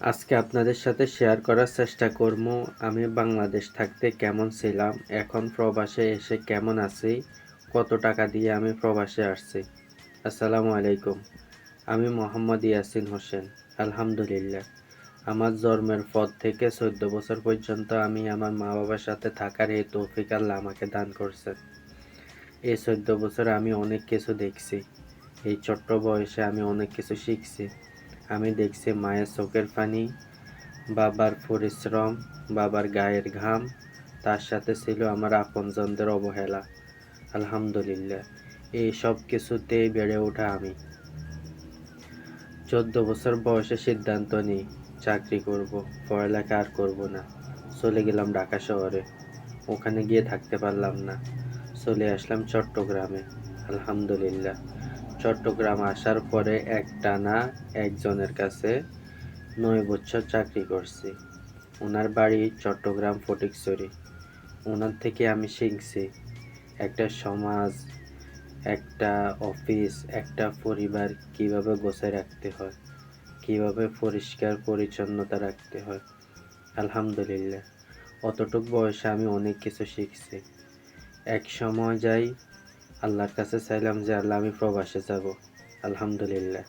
আজকে আপনাদের সাথে শেয়ার করার চেষ্টা করব, আমি বাংলাদেশ থাকতে কেমন ছিলাম, এখন প্রবাসে এসে কেমন আছি, কত টাকা দিয়ে আমি প্রবাসে আসছি। আসসালামু আলাইকুম, আমি মোহাম্মদ ইয়াসিন হোসেন, আলহামদুলিল্লাহ। আমার জন্মের পর থেকে চোদ্দ বছর পর্যন্ত আমি আমার মা বাবার সাথে থাকার এই তৌফিক আল্লাহ আমাকে দান করছেন এই চোদ্দ বছর আমি অনেক কিছু দেখছি, এই ছোট্ট বয়সে আমি অনেক কিছু শিখছি। আমি দেখছি মায়ের চোখের পানি, বাবার পরিশ্রম, বাবার গায়ের ঘাম, তার সাথে ছিল আমার আপনজনদের অবহেলা। আলহামদুলিল্লাহ, এই সব কিছুতেই বেড়ে ওঠা আমি। চোদ্দ বছর বয়সে সিদ্ধান্ত নিই, চাকরি করব, পড়ালেখা আর করব না। চলে গেলাম ঢাকা শহরে। ওখানে গিয়ে থাকতে পারলাম না। চলে আসলাম চট্টগ্রামে। আলহামদুলিল্লাহ। চট্টগ্রাম আসার পরে একটানা একজনের কাছে নয় বছর চাকরি করছি। ওনার বাড়ি চট্টগ্রাম ফটিকছড়ি। ওনার থেকে আমি শিখছি একটা সমাজ, একটা অফিস, একটা পরিবার কীভাবে গোছায় রাখতে হয়, কীভাবে পরিষ্কার পরিচ্ছন্নতা রাখতে হয়। আলহামদুলিল্লাহ, অতটুক বয়সে আমি অনেক কিছু শিখছি। এক সময় যাই আল্লাহর কাছে চাইলাম যে আল্লাহ আমি প্রবাসে যাব। আলহামদুলিল্লাহ।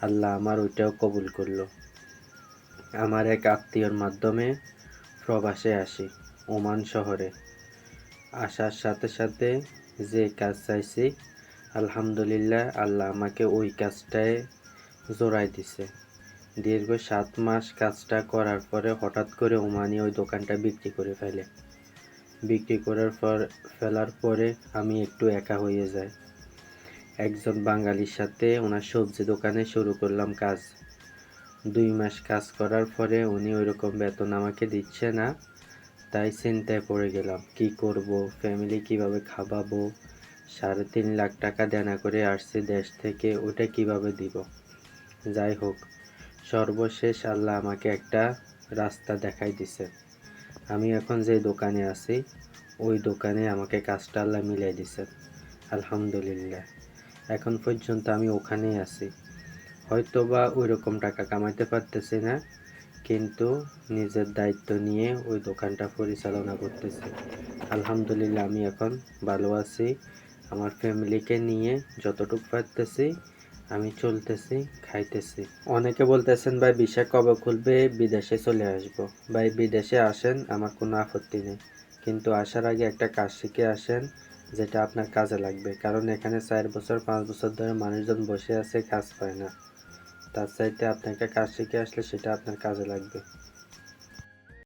আল্লাহ আমার ওইটাও কবুল করল। আমার এক আত্মীয়র মাধ্যমে প্রবাসে আসি ওমান শহরে। আসার সাথে সাথে যে কাজ চাইছি, আলহামদুলিল্লাহ আল্লাহ আমাকে ওই কাজটায় জোড়াই দিছে। দীর্ঘ সাত মাস কাজটা করার পরে হঠাৎ করে ওমানি ওই দোকানটা বিক্রি করে ফেলে। বিক্রি করার পর ফেলার পরে আমি একটু একা হয়ে যাই। একজন বাঙালির সাথে ওনার সবজি দোকানে শুরু করলাম কাজ। দুই মাস কাজ করার পরে উনি ওইরকম বেতন আমাকে দিচ্ছে না, তাই চিন্তায় পড়ে গেলাম, কি করব? ফ্যামিলি কীভাবে খাওয়াবো? সাড়ে তিন লাখ টাকা দেনা করে আসছি দেশ থেকে, ওটা কীভাবে দিব? যাই হোক, সর্বশেষ আল্লাহ আমাকে একটা রাস্তা দেখাই দিছে। আমি এখন যে দোকানে আছি, ওই দোকানে আমাকে কাজটা আল্লাহ মিলাই দিছে। আলহামদুলিল্লাহ। এখন পর্যন্ত আমি ওখানেই আছি। হয়তো বা ওই রকম টাকা কামাইতে পারতেছি না, কিন্তু নিজের দায়িত্ব নিয়ে ওই দোকানটা পরিচালনা করতেছি। আলহামদুলিল্লাহ, আমি এখন ভালো আছি। আমার ফ্যামিলিকে নিয়ে যতটুকু পারতেছি আমি চলতেছি, খাইতেছি। অনেকে বলতেছেন, ভাই বিষয় কবে খুলবে? বিদেশে চলে আসব। ভাই, বিদেশে আসেন, আমার কোনো আপত্তি নেই। কিন্তু আসার আগে একটা কাজ শিখে আসেন, যেটা আপনার কাজে লাগবে। কারণ এখানে চার বছর, পাঁচ বছর ধরে মানুষজন বসে আছে, কাজ পায় না। তার চাইতে আপনাকে কাজ শিখে আসলে সেটা আপনার কাজে লাগবে।